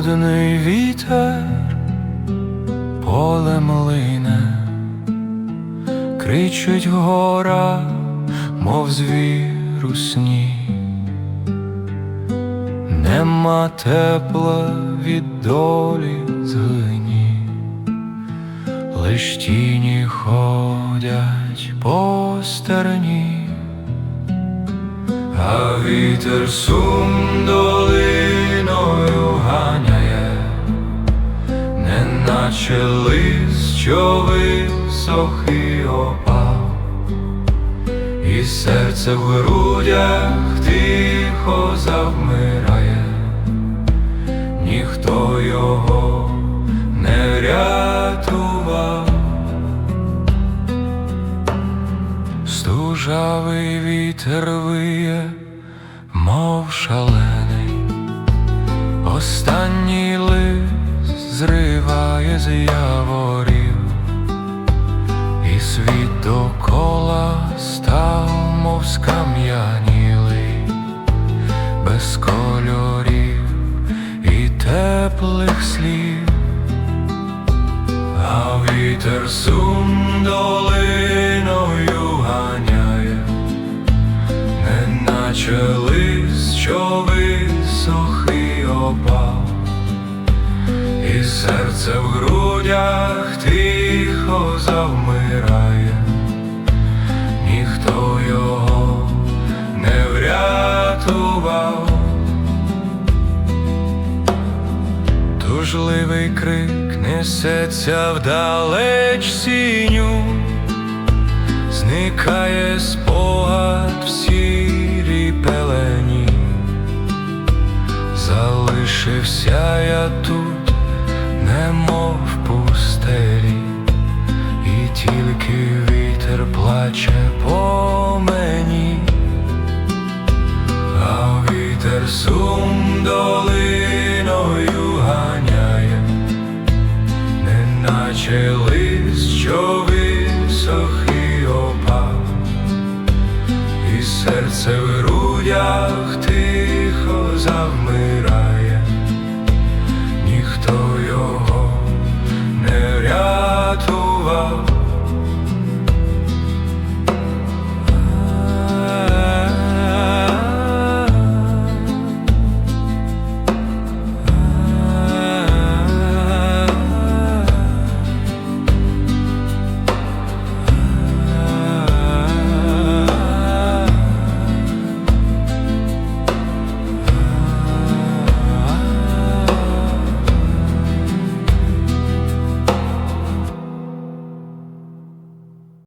холодний вітер поле млине, кричить гора, мов звір у сні, нема тепла від долі згині, лиш тіні ходять по стерні, а вітер сум долин. Неначе лист, що висохий опав, і серце в грудях тихо завмирає, ніхто його не врятував. Стужавий вітер виє, мов шалений, останній лист зриває з яворів, і світ докола став, мов скам'янілий, без кольорів і теплих слів, а вітер сум долиною ганяє, неначе лист, що висохий опав, серце в грудях тихо завмирає, ніхто його не врятував. Тужливий крик несеться вдалеч сіню, зникає спогад в сірій пелені, залишився я тут, немов пустелі, і тільки вітер плаче по мені. А вітер сум долиною ганяє, неначе лист, що висохий опав, і серце в грудях ти